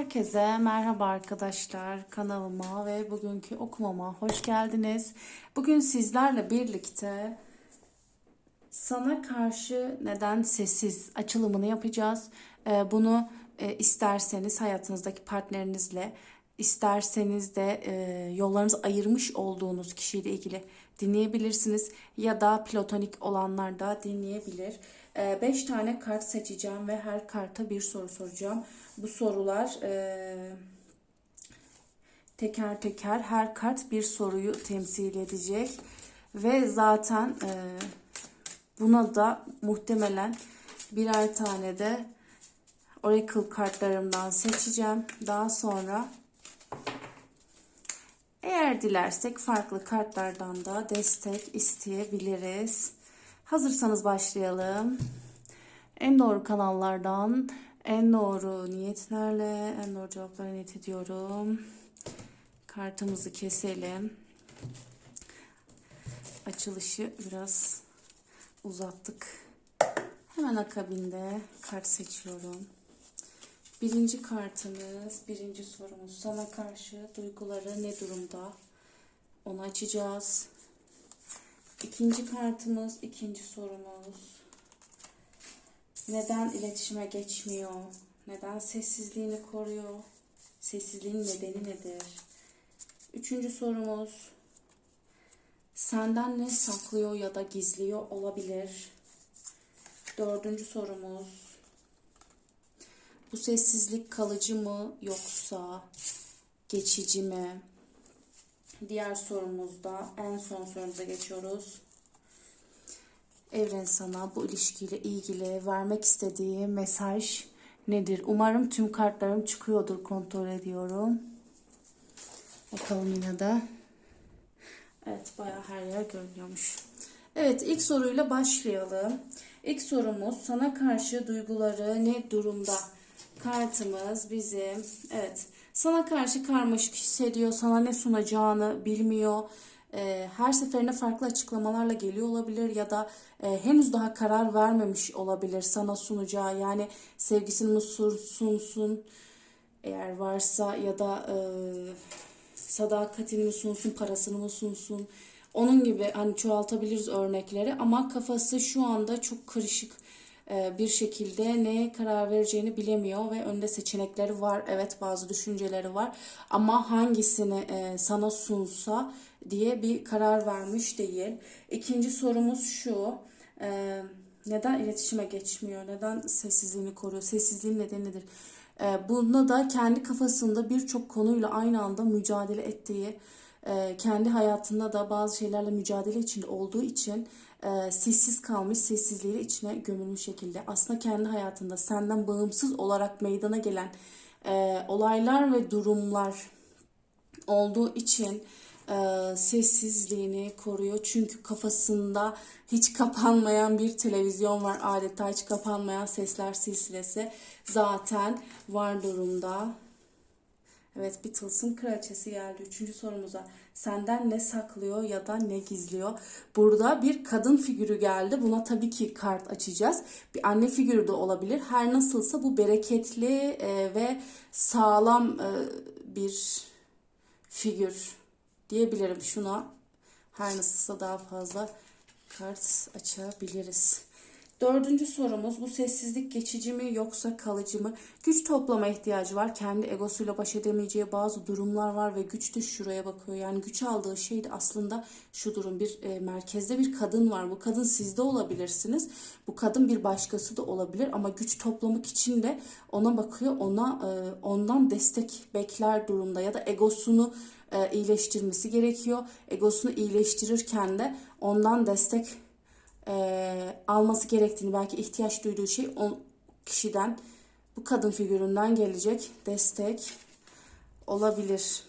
Herkese merhaba arkadaşlar kanalıma ve bugünkü okumama hoş geldiniz. Bugün sizlerle birlikte sana karşı neden sessiz açılımını yapacağız. Ee, Bunu e, isterseniz hayatınızdaki partnerinizle, isterseniz de e, yollarınızı ayırmış olduğunuz kişiyle ilgili dinleyebilirsiniz. Ya da platonik olanlar da dinleyebilir. 5 tane kart seçeceğim ve her karta bir soru soracağım. Bu sorular e, teker teker her kart bir soruyu temsil edecek. Ve zaten e, buna da muhtemelen birer tane de Oracle kartlarımdan seçeceğim. Daha sonra eğer dilersek farklı kartlardan da destek isteyebiliriz. Hazırsanız başlayalım. En doğru kanallardan en doğru niyetlerle en doğru cevaplara niyet ediyorum. Kartımızı keselim. Açılışı biraz uzattık. Hemen akabinde kart seçiyorum. Birinci kartımız, birinci sorumuz. Sana karşı duyguları ne durumda? Onu açacağız. İkinci kartımız, ikinci sorumuz. Neden iletişime geçmiyor? Neden sessizliğini koruyor? Sessizliğin nedeni nedir? Üçüncü sorumuz. Senden ne saklıyor ya da gizliyor olabilir? Dördüncü sorumuz. Bu sessizlik kalıcı mı yoksa geçici mi? Diğer sorumuzda en son sorumuza geçiyoruz. Evren sana bu ilişkiyle ilgili vermek istediği mesaj nedir? Umarım tüm kartlarım çıkıyordur kontrol ediyorum. Bakalım yine de. Evet bayağı her yer görünüyormuş. Evet ilk soruyla başlayalım. İlk sorumuz sana karşı duyguları ne durumda? Kartımız bizim evet sana karşı karmaşık hissediyor, sana ne sunacağını bilmiyor. Ee, her seferinde farklı açıklamalarla geliyor olabilir ya da e, henüz daha karar vermemiş olabilir sana sunacağı. Yani sevgisini mi sunsun eğer varsa ya da e, sadakatini mi sunsun parasını mı sunsun. Onun gibi hani çoğaltabiliriz örnekleri ama kafası şu anda çok karışık e, bir şekilde neye karar vereceğini bilemiyor ve önde seçenekleri var. Evet bazı düşünceleri var ama hangisini e, sana sunsa diye bir karar vermiş değil. İkinci sorumuz şu. e, Neden iletişime geçmiyor? Neden sessizliğini koruyor? Sessizliğin nedeni nedir? Bunda da kendi kafasında birçok konuyla aynı anda mücadele ettiği, kendi hayatında da bazı şeylerle mücadele içinde olduğu için e, sessiz kalmış, sessizliğiyle içine gömülmüş şekilde. Aslında kendi hayatında senden bağımsız olarak meydana gelen e, olaylar ve durumlar olduğu için e, sessizliğini koruyor. Çünkü kafasında hiç kapanmayan bir televizyon var. Adeta hiç kapanmayan sesler silsilesi zaten var durumda. Evet bir tılsım kraliçesi geldi. Üçüncü sorumuza. Senden ne saklıyor ya da ne gizliyor? Burada bir kadın figürü geldi. Buna tabii ki kart açacağız. Bir anne figürü de olabilir. Her nasılsa bu bereketli e, ve sağlam e, bir figür diyebilirim şuna. Her nasılsa daha fazla kart açabiliriz. Dördüncü sorumuz bu sessizlik geçici mi yoksa kalıcı mı? Güç toplama ihtiyacı var. Kendi egosuyla baş edemeyeceği bazı durumlar var ve güç de şuraya bakıyor. Yani güç aldığı şey de aslında şu durum. Bir e, merkezde bir kadın var. Bu kadın sizde olabilirsiniz. Bu kadın bir başkası da olabilir ama güç toplamak için de ona bakıyor. Ona e, ondan destek bekler durumda ya da egosunu e, iyileştirmesi gerekiyor. Egosunu iyileştirirken de ondan destek e, alması gerektiğini belki ihtiyaç duyduğu şey o kişiden bu kadın figüründen gelecek destek olabilir.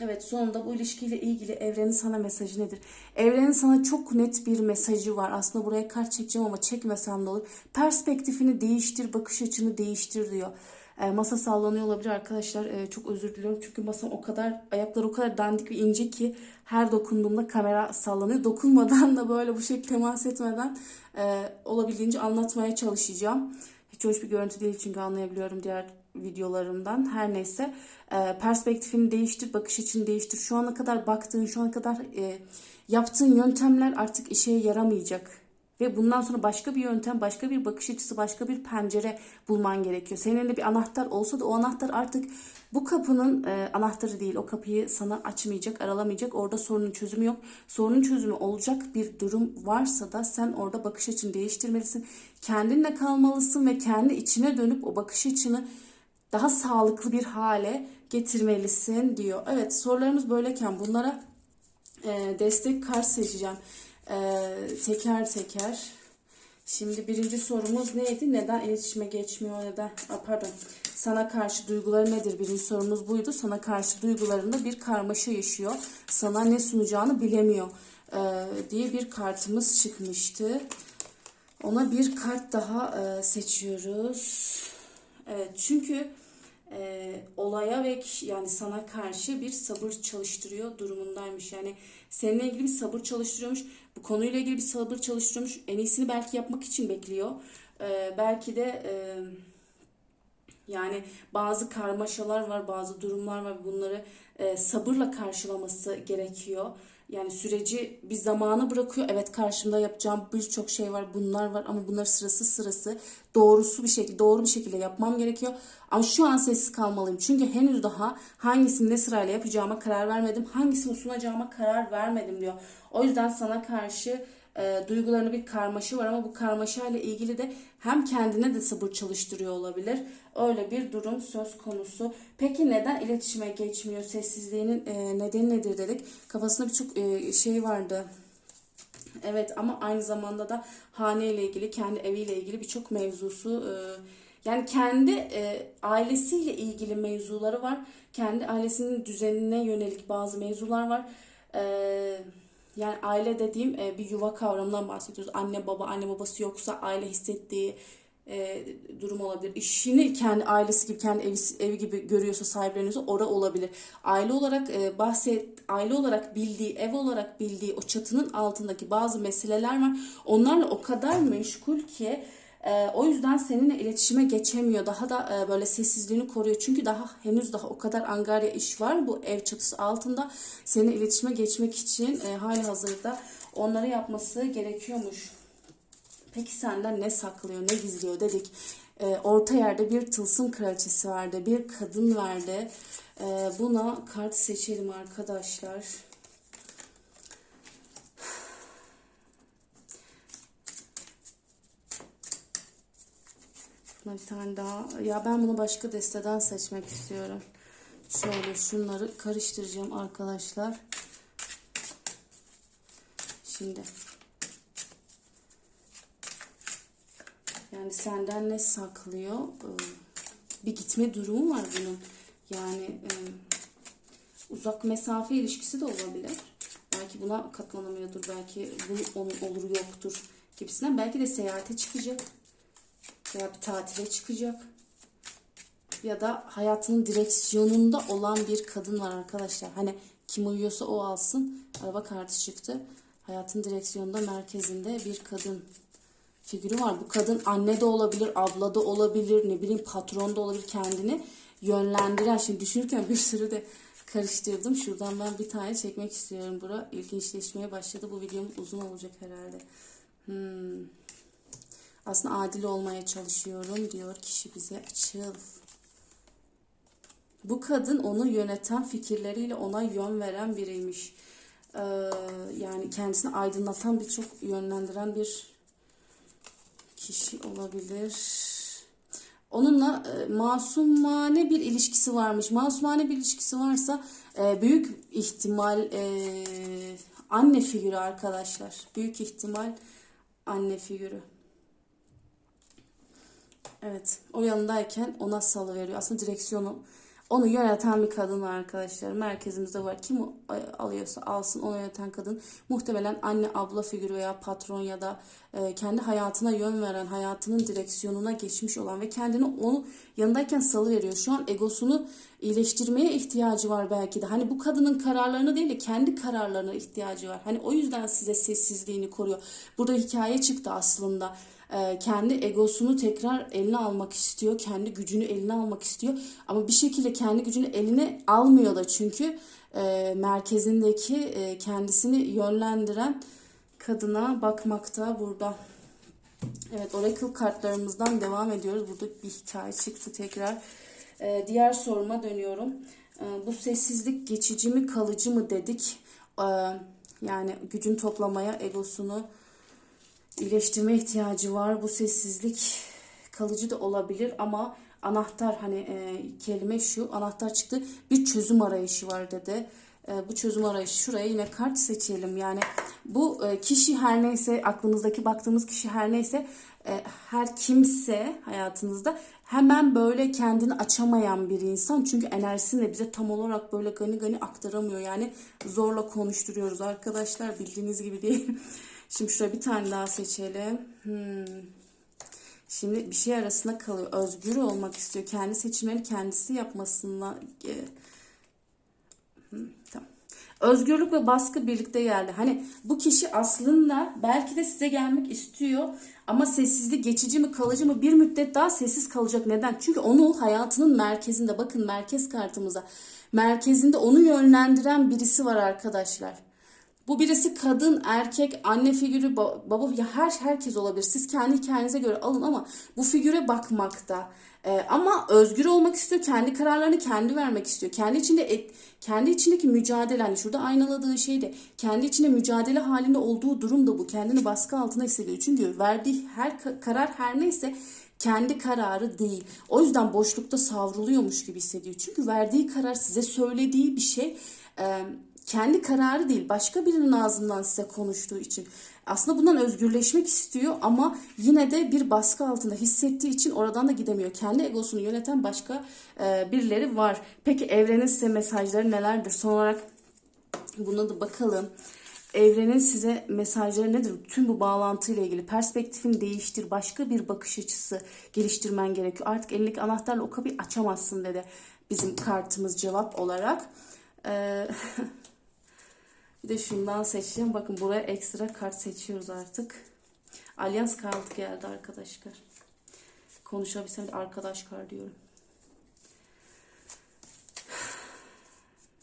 Evet sonunda bu ilişkiyle ilgili evrenin sana mesajı nedir? Evrenin sana çok net bir mesajı var. Aslında buraya kart çekeceğim ama çekmesem de olur. Perspektifini değiştir, bakış açını değiştir diyor. E, masa sallanıyor olabilir arkadaşlar. E, çok özür diliyorum. Çünkü masam o kadar, ayaklar o kadar dandik ve ince ki her dokunduğumda kamera sallanıyor. Dokunmadan da böyle bu şekilde temas etmeden e, olabildiğince anlatmaya çalışacağım. Hiç hoş bir görüntü değil çünkü anlayabiliyorum diğer videolarımdan. Her neyse e, perspektifini değiştir, bakış açını değiştir. Şu ana kadar baktığın, şu ana kadar yaptığın yöntemler artık işe yaramayacak. Ve bundan sonra başka bir yöntem, başka bir bakış açısı, başka bir pencere bulman gerekiyor. Senin elinde bir anahtar olsa da o anahtar artık bu kapının e, anahtarı değil. O kapıyı sana açmayacak, aralamayacak. Orada sorunun çözümü yok. Sorunun çözümü olacak bir durum varsa da sen orada bakış açını değiştirmelisin. Kendinle kalmalısın ve kendi içine dönüp o bakış açını daha sağlıklı bir hale getirmelisin diyor. Evet sorularımız böyleyken bunlara e, destek kart seçeceğim. E, teker teker. Şimdi birinci sorumuz neydi? Neden iletişime geçmiyor? Neden? Aa, pardon. Sana karşı duyguları nedir? Birinci sorumuz buydu. Sana karşı duygularında bir karmaşa yaşıyor. Sana ne sunacağını bilemiyor e, diye bir kartımız çıkmıştı. Ona bir kart daha e, seçiyoruz. Evet çünkü e, olaya ve kişi- yani sana karşı bir sabır çalıştırıyor durumundaymış. Yani seninle ilgili bir sabır çalıştırıyormuş. Bu konuyla ilgili bir sabır çalıştırıyormuş. En iyisini belki yapmak için bekliyor. E, belki de e, yani bazı karmaşalar var, bazı durumlar var. Bunları e, sabırla karşılaması gerekiyor. Yani süreci bir zamana bırakıyor. Evet karşımda yapacağım birçok şey var, bunlar var ama bunları sırası sırası doğrusu bir şekilde, doğru bir şekilde yapmam gerekiyor. Ama şu an sessiz kalmalıyım. Çünkü henüz daha hangisini ne sırayla yapacağıma karar vermedim. Hangisini sunacağıma karar vermedim diyor. O yüzden sana karşı e, duygularında bir karmaşa var ama bu karmaşayla ilgili de hem kendine de sabır çalıştırıyor olabilir. Öyle bir durum söz konusu. Peki neden iletişime geçmiyor? Sessizliğinin e, nedeni nedir dedik. Kafasında birçok e, şey vardı. Evet ama aynı zamanda da hane ile ilgili, kendi eviyle ilgili birçok mevzusu e, yani kendi e, ailesiyle ilgili mevzuları var. Kendi ailesinin düzenine yönelik bazı mevzular var. E, yani aile dediğim e, bir yuva kavramından bahsediyoruz. Anne baba, anne babası yoksa aile hissettiği e, durum olabilir. İşini kendi ailesi gibi, kendi evi, evi gibi görüyorsa, sahipleniyorsa ora olabilir. Aile olarak e, bahset, aile olarak bildiği, ev olarak bildiği o çatının altındaki bazı meseleler var. Onlarla o kadar meşgul ki e, o yüzden seninle iletişime geçemiyor. Daha da e, böyle sessizliğini koruyor. Çünkü daha henüz daha o kadar angarya iş var bu ev çatısı altında. Seninle iletişime geçmek için e, hali hazırda onları yapması gerekiyormuş. Peki senden ne saklıyor, ne gizliyor dedik. Ee, orta yerde bir tılsım kraliçesi vardı, bir kadın vardı. Ee, buna kart seçelim arkadaşlar. Buna bir tane daha. Ya ben bunu başka desteden seçmek istiyorum. Şöyle şunları karıştıracağım arkadaşlar. Şimdi. Yani senden ne saklıyor? Ee, Bir gitme durumu var bunun. Yani e, uzak mesafe ilişkisi de olabilir. Belki buna katlanamıyordur. Belki bu onun olur yoktur gibisinden. Belki de seyahate çıkacak. Veya bir tatile çıkacak. Ya da hayatının direksiyonunda olan bir kadın var arkadaşlar. Hani kim uyuyorsa o alsın. Araba kartı çıktı. Hayatın direksiyonunda merkezinde bir kadın figürü var. Bu kadın anne de olabilir, abla da olabilir, ne bileyim patron da olabilir kendini yönlendiren. Şimdi düşünürken bir sürü de karıştırdım. Şuradan ben bir tane çekmek istiyorum. Bura ilginçleşmeye başladı. Bu videom uzun olacak herhalde. Hmm. Aslında adil olmaya çalışıyorum diyor kişi bize. Açıl. Bu kadın onu yöneten fikirleriyle ona yön veren biriymiş. Ee, yani kendisini aydınlatan birçok yönlendiren bir kişi olabilir. Onunla e, masumane bir ilişkisi varmış. Masumane bir ilişkisi varsa e, büyük ihtimal e, anne figürü arkadaşlar. Büyük ihtimal anne figürü. Evet, o yanındayken ona salı veriyor. Aslında direksiyonu onu yöneten bir kadın var arkadaşlar. Merkezimizde var. Kim alıyorsa alsın onu yöneten kadın. Muhtemelen anne abla figürü veya patron ya da e, kendi hayatına yön veren, hayatının direksiyonuna geçmiş olan ve kendini onu yanındayken salı veriyor. Şu an egosunu iyileştirmeye ihtiyacı var belki de. Hani bu kadının kararlarını değil de kendi kararlarına ihtiyacı var. Hani o yüzden size sessizliğini koruyor. Burada hikaye çıktı aslında. E, kendi egosunu tekrar eline almak istiyor. Kendi gücünü eline almak istiyor. Ama bir şekilde kendi gücünü eline almıyor da çünkü e, merkezindeki e, kendisini yönlendiren kadına bakmakta burada. Evet Oracle kartlarımızdan devam ediyoruz. Burada bir hikaye çıktı tekrar. Ee, diğer soruma dönüyorum. Ee, bu sessizlik geçici mi kalıcı mı dedik. Ee, yani gücün toplamaya egosunu iyileştirme ihtiyacı var. Bu sessizlik kalıcı da olabilir ama anahtar hani e, kelime şu anahtar çıktı bir çözüm arayışı var dedi. E, bu çözüm arayışı şuraya yine kart seçelim. Yani bu e, kişi her neyse aklınızdaki baktığımız kişi her neyse e, her kimse hayatınızda hemen böyle kendini açamayan bir insan. Çünkü enerjisini de bize tam olarak böyle gani gani aktaramıyor. Yani zorla konuşturuyoruz arkadaşlar bildiğiniz gibi değil. Şimdi şuraya bir tane daha seçelim. Hmm. Şimdi bir şey arasında kalıyor. Özgür olmak istiyor. Kendi seçimlerini kendisi yapmasına Hı, tamam. Özgürlük ve baskı birlikte geldi. Hani bu kişi aslında belki de size gelmek istiyor ama sessizlik geçici mi kalıcı mı bir müddet daha sessiz kalacak. Neden? Çünkü onu hayatının merkezinde bakın merkez kartımıza merkezinde onu yönlendiren birisi var arkadaşlar. Bu birisi kadın, erkek, anne figürü, ba- baba ya her herkes olabilir. Siz kendi hikayenize göre alın ama bu figüre bakmakta. Ee, ama özgür olmak istiyor, kendi kararlarını kendi vermek istiyor. Kendi içinde et- kendi içindeki mücadele hani şurada aynaladığı şey de kendi içinde mücadele halinde olduğu durum da bu. Kendini baskı altına hissediyor. Çünkü verdiği her ka- karar her neyse kendi kararı değil. O yüzden boşlukta savruluyormuş gibi hissediyor. Çünkü verdiği karar size söylediği bir şey e, kendi kararı değil başka birinin ağzından size konuştuğu için aslında bundan özgürleşmek istiyor ama yine de bir baskı altında hissettiği için oradan da gidemiyor. Kendi egosunu yöneten başka e, birileri var. Peki evrenin size mesajları nelerdir? Son olarak buna da bakalım. Evrenin size mesajları nedir? Tüm bu bağlantıyla ilgili perspektifini değiştir, başka bir bakış açısı geliştirmen gerekiyor. Artık elindeki anahtarla o kapıyı açamazsın dedi bizim kartımız cevap olarak. Ee, bir de şundan seçeceğim. Bakın buraya ekstra kart seçiyoruz artık. Alyans kartı geldi arkadaşlar. Konuşabilsem de arkadaş kar diyorum.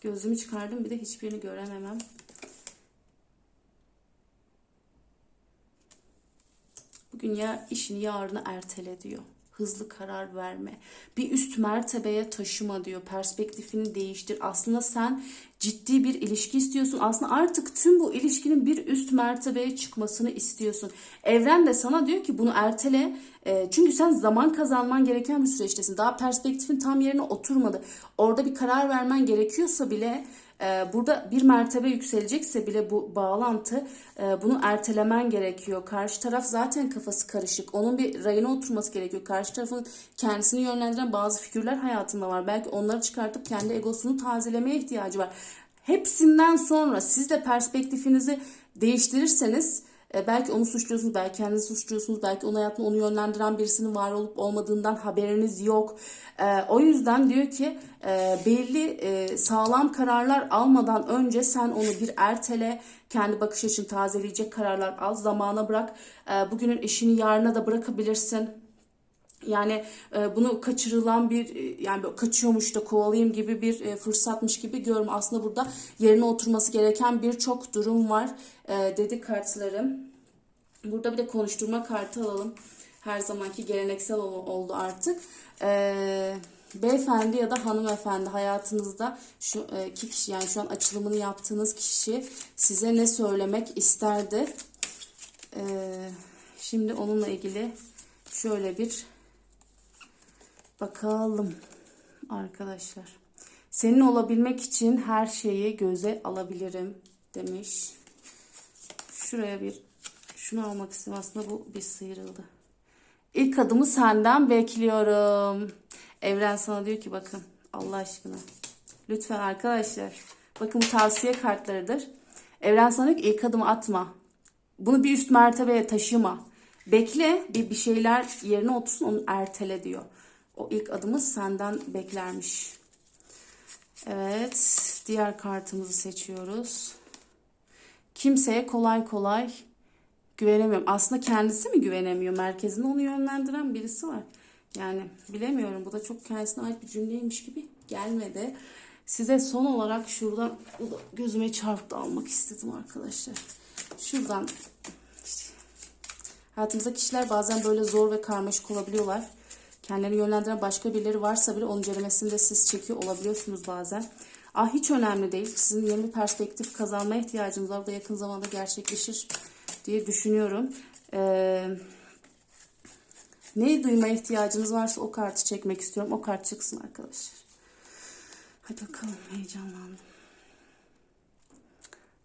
Gözümü çıkardım bir de hiçbirini görememem. Bugün ya işini yarına ertele diyor. Hızlı karar verme. Bir üst mertebeye taşıma diyor. Perspektifini değiştir. Aslında sen ciddi bir ilişki istiyorsun. Aslında artık tüm bu ilişkinin bir üst mertebeye çıkmasını istiyorsun. Evren de sana diyor ki bunu ertele. E, çünkü sen zaman kazanman gereken bir süreçtesin. Daha perspektifin tam yerine oturmadı. Orada bir karar vermen gerekiyorsa bile ee, burada bir mertebe yükselecekse bile bu bağlantı e, bunu ertelemen gerekiyor. Karşı taraf zaten kafası karışık. Onun bir rayına oturması gerekiyor. Karşı tarafın kendisini yönlendiren bazı figürler hayatında var. Belki onları çıkartıp kendi egosunu tazelemeye ihtiyacı var. Hepsinden sonra siz de perspektifinizi değiştirirseniz e, belki onu suçluyorsunuz, belki kendinizi suçluyorsunuz, belki onun hayatında onu yönlendiren birisinin var olup olmadığından haberiniz yok. E, o yüzden diyor ki e, belli e, sağlam kararlar almadan önce sen onu bir ertele, kendi bakış açını tazeleyecek kararlar al, zamana bırak. Bugünün işini yarına da bırakabilirsin. Yani e, bunu kaçırılan bir e, yani kaçıyormuş da kovalayayım gibi bir e, fırsatmış gibi görme. Aslında burada yerine oturması gereken birçok durum var e, dedi kartlarım. Burada bir de konuşturma kartı alalım. Her zamanki geleneksel ol- oldu artık. E, beyefendi ya da hanımefendi hayatınızda şu e, iki kişi yani şu an açılımını yaptığınız kişi size ne söylemek isterdi? E, şimdi onunla ilgili şöyle bir Bakalım arkadaşlar. Senin olabilmek için her şeyi göze alabilirim demiş. Şuraya bir şunu almak istedim aslında bu bir sıyrıldı. İlk adımı senden bekliyorum. Evren sana diyor ki bakın Allah aşkına. Lütfen arkadaşlar. Bakın tavsiye kartlarıdır. Evren sana diyor ki ilk adımı atma. Bunu bir üst mertebeye taşıma. Bekle bir, bir şeyler yerine otursun onu ertele diyor. O ilk adımı senden beklermiş. Evet, diğer kartımızı seçiyoruz. Kimseye kolay kolay güvenemiyorum. Aslında kendisi mi güvenemiyor? Merkezinde onu yönlendiren birisi var. Yani bilemiyorum. Bu da çok kendisine ait bir cümleymiş gibi gelmedi. Size son olarak şuradan bu gözüme çarptı almak istedim arkadaşlar. Şuradan işte hayatımızda kişiler bazen böyle zor ve karmaşık olabiliyorlar. Kendilerini yönlendiren başka birileri varsa bile onun ceremesini de siz çekiyor olabiliyorsunuz bazen. Ah hiç önemli değil. Sizin yeni bir perspektif kazanmaya ihtiyacınız var. Bu da yakın zamanda gerçekleşir diye düşünüyorum. Ee, neyi duymaya ihtiyacınız varsa o kartı çekmek istiyorum. O kart çıksın arkadaşlar. Hadi bakalım heyecanlandım.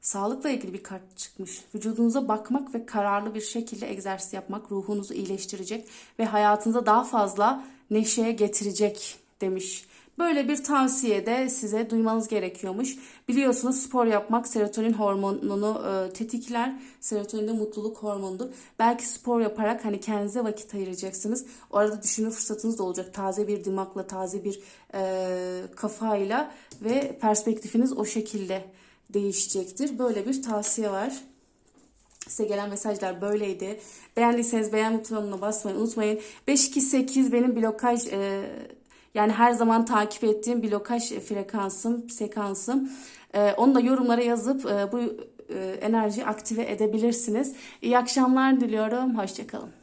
Sağlıkla ilgili bir kart çıkmış. Vücudunuza bakmak ve kararlı bir şekilde egzersiz yapmak ruhunuzu iyileştirecek ve hayatınıza daha fazla neşeye getirecek demiş. Böyle bir tavsiye de size duymanız gerekiyormuş. Biliyorsunuz spor yapmak serotonin hormonunu e, tetikler. Serotonin de mutluluk hormonudur. Belki spor yaparak hani kendinize vakit ayıracaksınız. O arada düşünme fırsatınız da olacak. Taze bir dimakla, taze bir e, kafayla ve perspektifiniz o şekilde değişecektir. Böyle bir tavsiye var. Size gelen mesajlar böyleydi. Beğendiyseniz beğen butonuna basmayı unutmayın. 528 benim blokaj e, yani her zaman takip ettiğim blokaj frekansım, sekansım. E, onu da yorumlara yazıp e, bu e, enerjiyi aktive edebilirsiniz. İyi akşamlar diliyorum. Hoşçakalın.